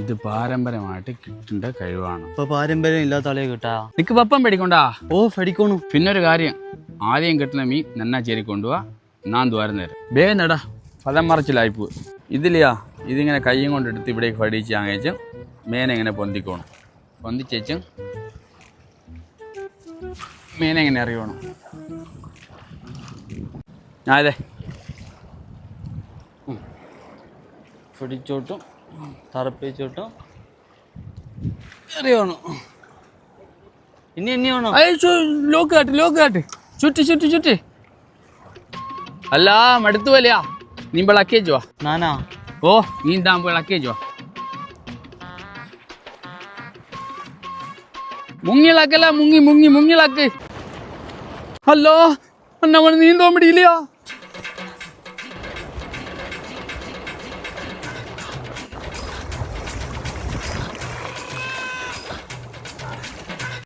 ഇത് പാരമ്പര്യമായിട്ട് കിട്ടേണ്ട കഴിവാണ്. ഇപ്പൊ പാരമ്പര്യം ഇല്ലാത്ത ആളെ കിട്ടാ? നിക്ക് പപ്പം പേടിക്കൊണ്ടാ. ഓ പഠിക്കണു ഒരു കാര്യം. ആദ്യം കിട്ടുന്ന മീൻ നന്നാ ചേരി കൊണ്ടുപോവാ നാൻ ദ്വാരം നേരം. വേഗന്നടാ ഫലം മറച്ചിലായിപ്പോ ഇതിലെയാ ഇതിങ്ങനെ കയ്യും കൊണ്ട് എടുത്ത് ഇവിടേക്ക് പഠിച്ച് അങ്ങേച്ച് മേനെ ഇങ്ങനെ പൊന്തിക്കോണം. പൊന്തിച്ചേച്ചും മേനെ ഇങ്ങനെ അറിയണം അതെ പിടിച്ചോട്ടും തറപ്പിച്ചോട്ടും എറിയണം ഇനി ഇനി വേണോ ലോക്ക് കാട്ട് ലോക്ക് കാട്ട്. ചുറ്റി ചുറ്റി ചുറ്റി. അല്ല മടുത്തു പോലെയാ. നീ വിളക്കേച്ചു വാ. നാനാ? ഓ നീ താൻ വിളക്കേച്ചു വാ. മുങ്ങിളക്കല്ല മുങ്ങി മുങ്ങി മുങ്ങിളക്ക് ഹലോ അന്നവൾ നീന്തോൻ പിടിയില്ലയാ